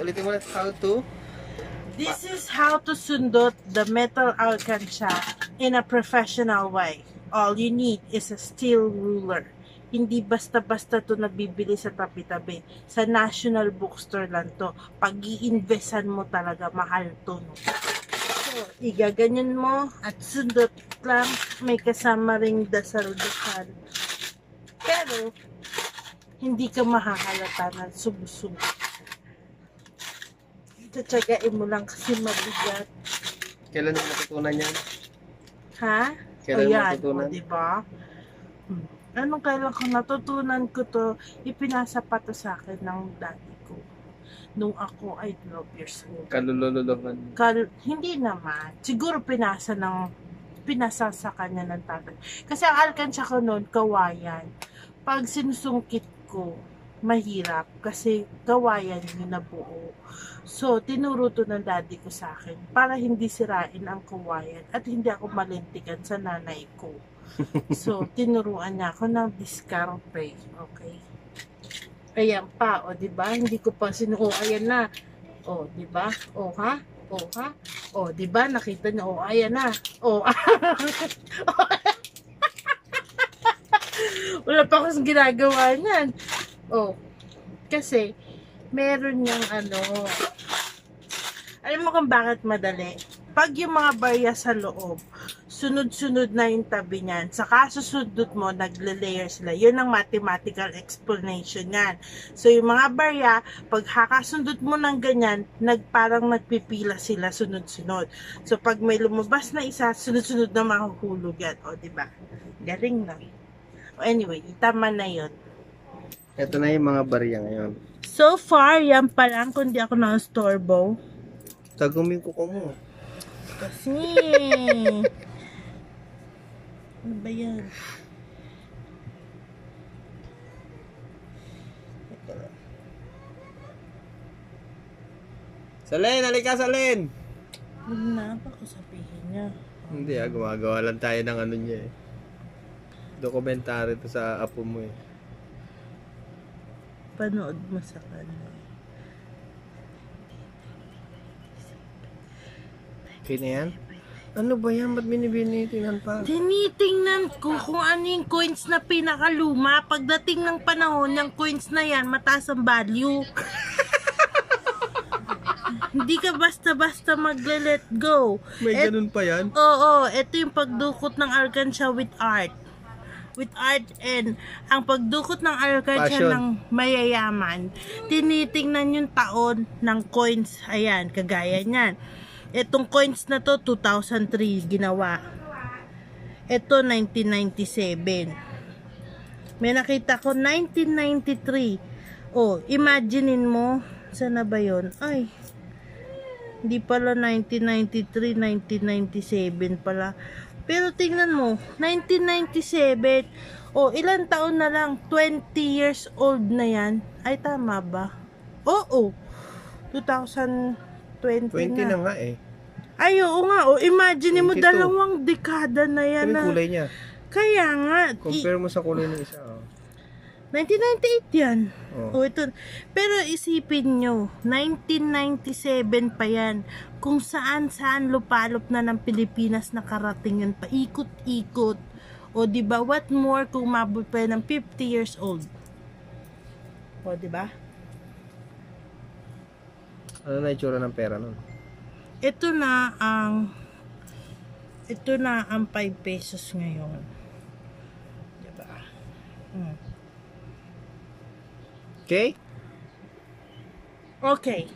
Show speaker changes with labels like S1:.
S1: Ulitin mo how to.
S2: This is how to sundot the metal alcansya in a professional way. All you need is a steel ruler. Hindi basta-basta to nabibili sa tabi-tabi. Sa National Bookstore lang to. pag iinvestan mo talaga, mahal to. No? So, igaganyan mo at sundot lang. May kasama ring dasal-dasal. Pero, hindi ka mahahalata na subusog. Tsatsagain mo lang kasi mabigat.
S1: Kailan mo natutunan yan?
S2: Ha?
S1: Kailan mo
S2: Ayan,
S1: natutunan?
S2: o, diba? Hmm. Anong kailan ko natutunan ko to, ipinasa pa to sa akin ng daddy ko. Nung ako ay 12 years old.
S1: Kalululuhan.
S2: Kal hindi naman. Siguro pinasa ng pinasa sa kanya ng tatay. Kasi ang alkansya ko noon, kawayan. Pag sinusungkit ko, mahirap kasi kawayan yung nabuo. So, tinuro to ng daddy ko sa akin para hindi sirain ang kawayan at hindi ako malintikan sa nanay ko. So, tinuruan niya ako ng diskarte. Okay? Ayan pa, o, di ba? Hindi ko pa sinu... O, ayan na. O, di ba? O, ha? O, ha? O, di ba? Nakita niyo, o, ayan na. O, Wala pa akong ginagawa niyan. O, kasi, meron yung ano, alam mo kung bakit madali? Pag yung mga barya sa loob, sunod-sunod na yung tabi niyan. Sa kasusundot mo, nagle-layer sila. Yun ang mathematical explanation yan. So, yung mga barya, pag hakasundot mo ng ganyan, nagparang nagpipila sila sunod-sunod. So, pag may lumabas na isa, sunod-sunod na mahuhulog yan. O, di ba? Galing na. O, anyway, tama na yun.
S1: Ito na yung mga barya ngayon.
S2: So far, yan pa lang kung di ako na-storbo.
S1: Tagumin ko ko mo.
S2: Kasi... ano ba yan?
S1: Salen, halika Salen!
S2: Huwag na ba ko sabihin niya?
S1: Hindi ah, gumagawa lang tayo ng ano niya eh. Dokumentary to sa apo mo eh.
S2: Panood mo sa kanya.
S1: Okay na yan? Ano ba yan? Ba't binibinitingnan pa?
S2: Tinitingnan ko kung ano yung coins na pinakaluma. Pagdating ng panahon, yung coins na yan, mataas ang value. Hindi ka basta-basta magle-let go.
S1: May
S2: Et-
S1: ganun pa yan?
S2: Oo, ito yung pagdukot ng alkansya with art. With art and ang pagdukot ng alkansya
S1: Passion.
S2: ng mayayaman, tinitingnan yung taon ng coins. Ayan, kagaya niyan. Itong coins na to, 2003 ginawa. Ito, 1997. May nakita ko, 1993. Oh, imaginein mo, sana ba yun? Ay, hindi pala 1993, 1997 pala. Pero tingnan mo, 1997. O, ilan taon na lang? 20 years old na yan. Ay, tama ba? Oo. 2020
S1: 20
S2: na.
S1: na nga eh.
S2: Ay, oo nga. O, imagine mo,
S1: 22.
S2: dalawang dekada na yan.
S1: Ano yung
S2: Na.
S1: kulay niya?
S2: Kaya nga.
S1: Compare mo sa kulay ng isa. Oh.
S2: 1998 yan.
S1: Oh.
S2: O ito. Pero isipin nyo, 1997 pa yan. Kung saan saan lupalop na ng Pilipinas nakarating yan. Paikot-ikot. O di ba what more kung mabot pa yan ng 50 years old. O di ba?
S1: Ano na itsura ng pera nun?
S2: Ito na ang ito na ang 5 pesos ngayon. Di ba? Hmm.
S1: Okay?
S2: Okay.